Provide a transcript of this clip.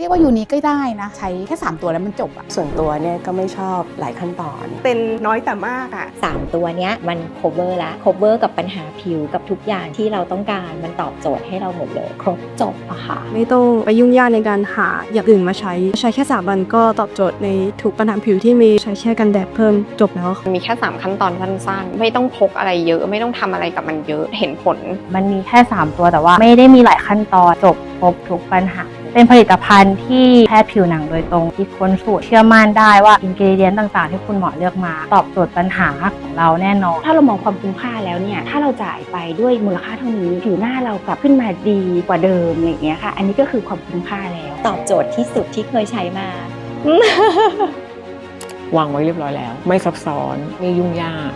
เรียกว่ายูนิคก็ได้นะ ใช้แค่ 3 ตัวแล้วมันจบอะส่วนตัวเนี่ยก็ไม่ชอบหลายขั้นตอน เป็นน้อยแต่มากอะสามตัวเนี้ยมัน cover ละ cover กับปัญหาผิวกับทุกอย่างที่เราต้องการมันตอบโจทย์ให้เราหมดเลย ครบจบอะค่ะ ไม่ต้องไปยุ่งยากในการหาอย่างอื่นมาใช้ ใช้แค่สามวันก็ตอบโจทย์ในทุกปัญหาผิวที่มีใช้แค่กันแดดเพิ่มจบแล้วค่ะมีแค่ 3 ขั้นตอนสั้นๆ ไม่ต้องพกอะไรเยอะ ไม่ต้องทำอะไรกับมันเยอะเห็นผล มันมีแค่ 3 ตัวแต่ว่า ไม่ได้มีหลายขั้นตอนจบครบทุกปัญหา เป็นผลิตภัณฑ์ที่แพทย์ผิวหนังโดยตรงที่ค้นสูตรเชื่อมั่นได้ว่าอินกิเดียนต่างๆ ที่คุณหมอเลือกมา ตอบโจทย์ปัญหาของเราแน่นอน ถ้าเรามองความคุ้มค่าแล้วเนี่ย ถ้าเราจ่ายไปด้วยมูลค่าเท่านี้ผิวหน้าเรากลับขึ้นมาดีกว่าเดิมอะไรอย่างเงี้ยค่ะ อันนี้ก็คือความคุ้มค่าแล้ว ตอบโจทย์ที่สุดที่เคยใช้มาวางไว้เรียบร้อยแล้ว ไม่ซับซ้อนไม่ยุ่งยาก